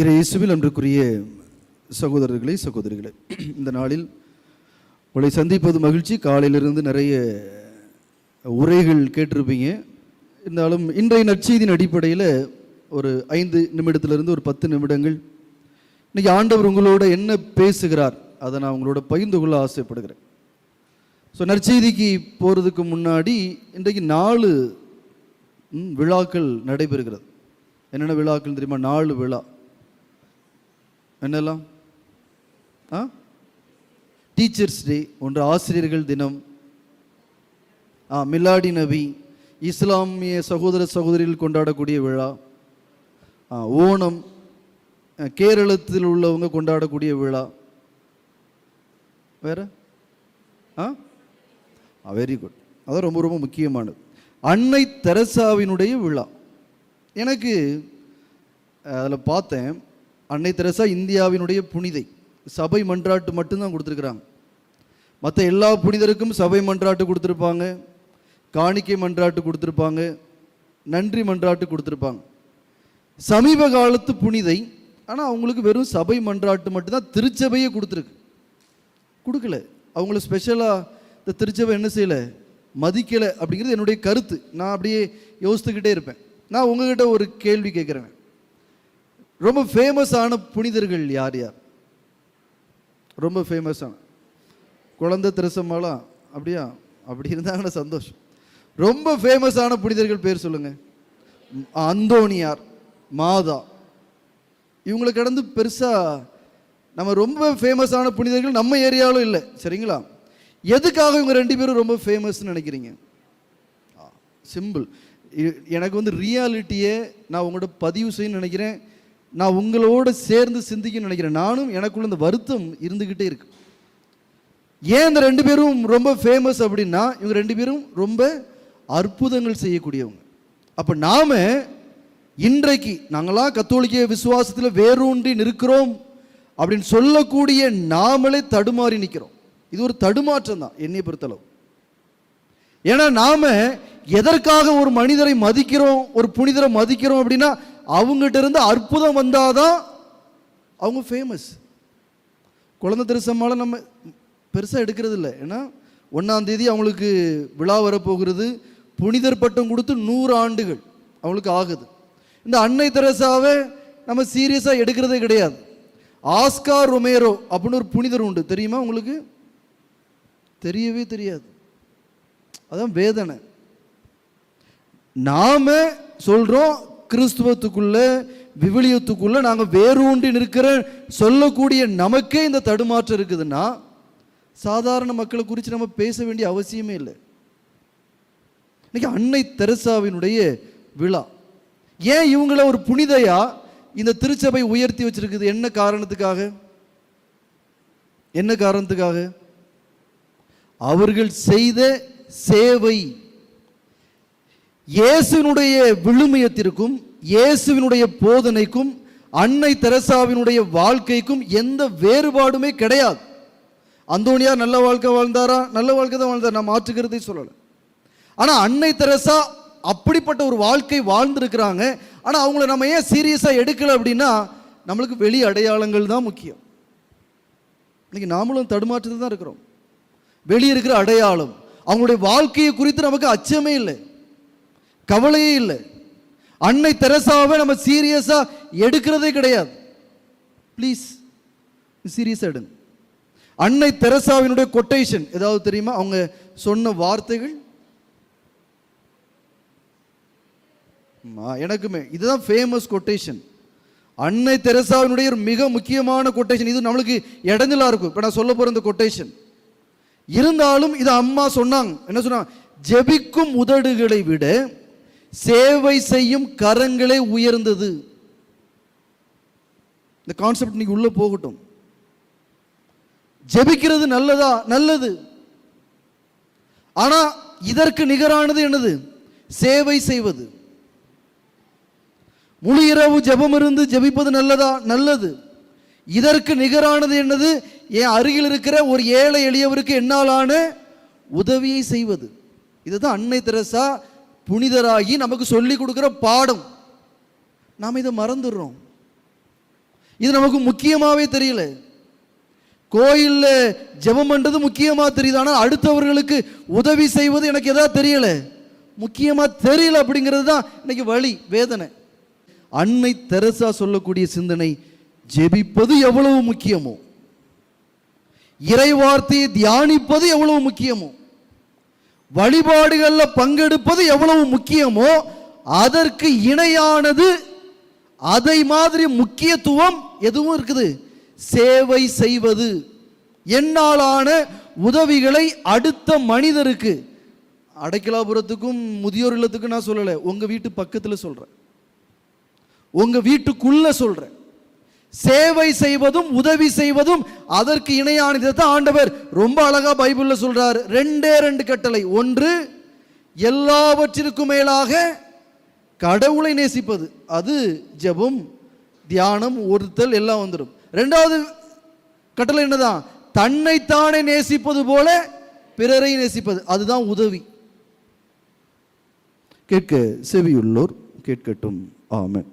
இறை இயேசுவில் அன்றுக்குரிய சகோதரர்களே சகோதரிகளே இந்த நாளில் உங்களை சந்திப்பது மகிழ்ச்சி. காலையிலிருந்து நிறைய உரைகள் கேட்டிருப்பீங்க. இருந்தாலும் இன்றைய நற்செய்தியின் அடிப்படையில் ஒரு ஐந்து நிமிடத்திலிருந்து ஒரு பத்து நிமிடங்கள். இன்றைக்கி ஆண்டவர் உங்களோட என்ன பேசுகிறார் அதை நான் உங்களோட பகிர்ந்து கொள்ள ஆசைப்படுகிறேன். ஸோ நற்செய்திக்கு போகிறதுக்கு முன்னாடி இன்றைக்கு நாலு விழாக்கள் நடைபெறுகிறது. என்னென்ன விழாக்கள் தெரியுமா? நாலு விழா. என்னெல்லாம்? ஆ? டீச்சர்ஸ் டே ஒன்று ஆசிரியர்கள் தினம். ஆ மிலாடி நபி இஸ்லாமிய சகோதர சகோதரிகள் கொண்டாடக்கூடிய விழா. ஆ ஓணம் கேரளத்தில் உள்ளவங்க கொண்டாடக்கூடிய விழா. வேற? ஆ? வெரி குட் அதான் ரொம்ப ரொம்ப முக்கியமானது. அன்னை தெரசாவினுடைய விழா. எனக்கு அதில் பார்த்தேன். அன்னை தெரசா இந்தியாவினுடைய புனிதை. சபை மன்றாட்டு மட்டும்தான் கொடுத்துருக்குறாங்க. மற்ற எல்லா புனிதருக்கும் சபை மன்றாட்டு கொடுத்துருப்பாங்க. காணிக்கை மன்றாட்டு கொடுத்துருப்பாங்க. நன்றி மன்றாட்டு கொடுத்துருப்பாங்க. சமீப காலத்து புனிதை ஆனால் அவங்களுக்கு வெறும் சபை மன்றாட்டு மட்டும்தான் திருச்சபையே கொடுத்துருக்கு. கொடுக்கல. அவங்கள ஸ்பெஷலாக இந்த திருச்சபை என்ன செய்யலை? மதிக்கலை அப்படிங்கிறது என்னுடைய கருத்து. நான் அப்படியே யோசித்துக்கிட்டே இருப்பேன். நான் உங்ககிட்ட ஒரு கேள்வி கேட்குறேன். ரொம்ப ஃபேமஸான புனிதர்கள் யார் யார்? ரொம்ப ஃபேமஸான குழந்தை திருசம்மாலாம் அப்படியா? அப்படி இருந்தாங்கன்னா சந்தோஷம். ரொம்ப ஃபேமஸான புனிதர்கள் பேர் சொல்லுங்கள் அந்தோணியார் மாதா. இவங்களை கடந்து பெருசாக நம்ம ரொம்ப ஃபேமஸான புனிதர்கள் நம்ம ஏரியாவிலும் இல்லை சரிங்களா? எதுக்காக இவங்க ரெண்டு பேரும் ரொம்ப ஃபேமஸ்னு நினைக்கிறீங்க? சிம்பிள் எனக்கு வந்து ரியாலிட்டியை நான் உங்களோட பதிவு செய்யணும்னு நினைக்கிறேன். நான் உங்களோட சேர்ந்து சிந்திக்கணும்னு நினைக்கிறேன். நானும் எனக்குள்ள இந்த வருத்தம் இருந்துக்கிட்டே இருக்கு. ஏன் இந்த ரெண்டு பேரும் ரொம்ப ஃபேமஸ் அப்படின்னா இவங்க ரெண்டு பேரும் ரொம்ப அற்புதங்கள் செய்யக்கூடியவங்க. அப்போ நாம இன்றைக்கு நாங்களாம் கத்தோலிக்க விசுவாசத்தில் வேரூன்றி நிற்கிறோம் அப்படின்னு சொல்லக்கூடிய நாமளே தடுமாறி நிற்கிறோம். இது ஒரு தடுமாற்றம் தான் என்னை பொறுத்தளவு. ஏன்னா நாம எதற்காக ஒரு மனிதரை மதிக்கிறோம் ஒரு புனிதரை மதிக்கிறோம் அப்படின்னா அவங்ககிட்ட இருந்து அற்புதம் வந்தாதான் அவங்க ஃபேமஸ் குழந்தை திருசம்மால நம்ம பெருசாக எடுக்கிறது இல்லை ஏன்னா ஒன்றாந்தேதி அவங்களுக்கு விழா வரப்போகிறது. புனிதர் பட்டம் கொடுத்து நூறு ஆண்டுகள் அவங்களுக்கு ஆகுது. இந்த அன்னை தெரசாவை நம்ம சீரியஸாக எடுக்கிறதே கிடையாது. ஆஸ்கார் ரொமேரோ அப்படின்னு ஒரு புனிதர் உண்டு. தெரியுமா உங்களுக்கு? தெரியவே தெரியாது. அதான் வேதனை. நாம் சொல்கிறோம் கிறிஸ்துவத்துக்குள்ளே விவிலியத்துக்குள்ளே நாங்கள் வேரூன்றி நிற்கிற சொல்லக்கூடிய நமக்கே இந்த தடுமாற்றம் இருக்குதுன்னா சாதாரண மக்களை குறித்து நம்ம பேச வேண்டிய அவசியமே இல்லை. இன்னைக்கு அன்னை தெரசாவினுடைய விழா. ஏன் இவங்கள ஒரு புனிதையா இந்த திருச்சபை உயர்த்தி வச்சிருக்குது? என்ன காரணத்துக்காக? என்ன காரணத்துக்காக? அவர்கள் செய்த சேவை இயேசுவினுடைய விழுமியத்திற்கும் இயேசுவினுடைய போதனைக்கும் அன்னை தெரசாவினுடைய வாழ்க்கைக்கும் எந்த வேறுபாடுமே கிடையாது. அந்தோனியார் நல்ல வாழ்க்கை வாழ்ந்தாரா? நல்ல வாழ்க்கை தான் வாழ்ந்தார். நான் மாற்றுக்கிறதே சொல்லலை. ஆனால் அன்னை தெரசா அப்படிப்பட்ட ஒரு வாழ்க்கை வாழ்ந்துருக்கிறாங்க. ஆனால் அவங்கள நம்ம ஏன் சீரியஸாக எடுக்கலை அப்படின்னா நம்மளுக்கு வெளி அடையாளங்கள் தான் முக்கியம். இன்னைக்கு நாமளும் தடுமாற்றத்தில் தான் இருக்கிறோம். வெளியே இருக்கிற அடையாளம். அவங்களுடைய வாழ்க்கையை குறித்து நமக்கு அச்சமே இல்லை. கவலையே இல்லை. அன்னை தெரசாவை நம்ம சீரியஸாக எடுக்கிறதே கிடையாது. ப்ளீஸ் சீரியஸாக எடுங்க அன்னை தெரசாவினுடைய கொட்டேஷன் ஏதாவது தெரியுமா? அவங்க சொன்ன வார்த்தைகள்? எனக்குமே. இதுதான் ஃபேமஸ் கொட்டேஷன் அன்னை தெரசாவினுடைய ஒரு மிக முக்கியமான கொட்டேஷன் இது நம்மளுக்கு இடஞ்சலாக இருக்கும். இப்போ நான் சொல்ல போகிற இந்த கொட்டேஷன் இருந்தாலும் இது அம்மா சொன்னாங்க. என்ன சொன்னாங்க? ஜெபிக்கும் உதடுகளை விட சேவை செய்யும் கரங்களே உயர்ந்தது. இந்த கான்செப்ட் இன்னைக்கு உள்ள போகட்டும். ஜெபிக்கிறது நல்லதா? நல்லது. ஆனா இதற்கு நிகரானது என்னது? சேவை செய்வது. முழு இரவு ஜெபம் இருந்து ஜெபிப்பது நல்லதா? நல்லது. இதற்கு நிகரானது என்னது? என் அருகில் இருக்கிற ஒரு ஏழை எளியவருக்கு என்னாலான உதவியை செய்வது. இதுதான் அன்னை தெரசா புனிதராகி நமக்கு சொல்லி கொடுக்குற பாடம். நாம் இதை மறந்துடுறோம். இது நமக்கு முக்கியமாகவே தெரியல. கோயிலில் ஜெபம் பண்ணுறது முக்கியமாக தெரியுது. ஆனால் அடுத்தவர்களுக்கு உதவி செய்வது எனக்கு எதாவது தெரியல. முக்கியமாக தெரியல அப்படிங்கிறது தான் இன்னைக்கு வழி வேதனை. அன்னை தெரசா சொல்லக்கூடிய சிந்தனை ஜெபிப்பது எவ்வளவு முக்கியமோ? இறைவார்த்தையை தியானிப்பது எவ்வளவு முக்கியமோ? வழிபாடுகளில் பங்கெடுப்பது எவ்வளவு முக்கியமோ அதற்கு இணையானது அதை மாதிரி முக்கியத்துவம் எதுவும் இருக்குது. சேவை செய்வது. என்னாலான உதவிகளை அடுத்த மனிதருக்கு. அடைக்கலாபுரத்துக்கும் முதியோர் இல்லத்துக்கும் நான் சொல்லலை. உங்கள் வீட்டு பக்கத்தில் சொல்கிறேன் உங்கள் வீட்டுக்குள்ளே சொல்கிறேன் சேவை செய்வதும் உதவி செய்வதும் அதற்கு இணையானதை தான் ஆண்டவர். ரொம்ப அழகா பைபிள்ல சொல்றார். ரெண்டே ரெண்டு கட்டளை. ஒன்று எல்லாவற்றிற்கும் மேலாக கடவுளை நேசிப்பது. அது ஜெபம் தியானம் ஒருத்தல் எல்லாம் வந்துடும் ரெண்டாவது கட்டளை என்னதான்? தன்னைத்தானே நேசிப்பது போல பிறரை நேசிப்பது. அதுதான் உதவி. கேட்க செவியுள்ளோர் கேட்கட்டும். ஆமன்.